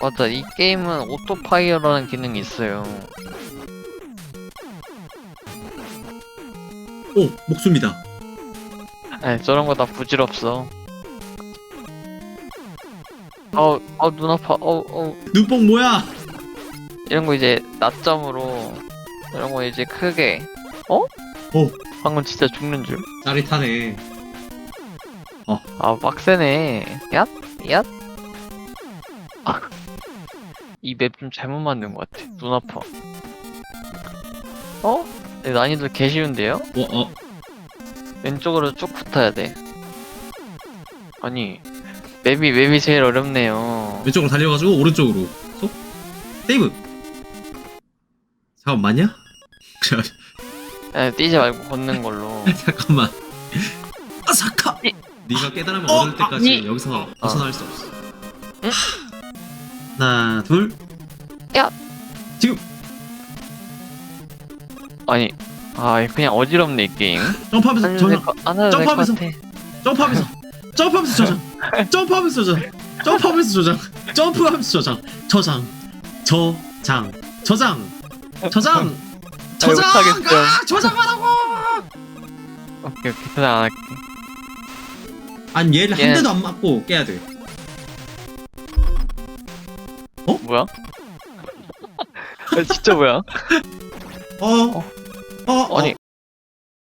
맞아 이 게임은 오토파이어라는 기능이 있어요 오 목숨이다. 아 저런 거 다 부질없어 어, 어, 눈 아파, 어, 어, 눈뽕 뭐야? 이런 거 이제 낮점으로, 이런 거 이제 크게, 어? 오. 방금 진짜 죽는 줄. 짜릿하네. 아, 빡세네. 얍? 얍? 아. 이맵 좀 잘못 만든 것 같아. 눈 아파. 어? 네, 난이도 개 쉬운데요? 어 어. 왼쪽으로 쭉 붙어야 돼. 아니, 맵이, 맵이 제일 어렵네요. 왼쪽으로 달려가지고 오른쪽으로. 쏙. 세이브. 잠깐 맞냐? 아, 뛰지 말고 걷는 걸로. 잠깐만. 아 사카. 이- 네가 깨달음을 어, 얻을 때까지 이- 여기서 벗어날 수 없어. 응? 하나 둘. 야. 지금 아니, 아, 그냥 어지럽네, 이 게임. 점프하면서 저장. 점프하면서. 점프하면서. 점프하면서 저장. 점프하면서 저장. 점프하면서 저장. 점프하면서 저장. 저장. 저장. 저장. 저장. 저장. 못하겠어. 아, 저장하라고. 오케이, 오케이. 그냥 안 할게. 아니 얘를 한 얘는- 대도 안 맞고 깨야 돼. 뭐야? 아, 진짜 뭐야? 어. 어. 어. 아니,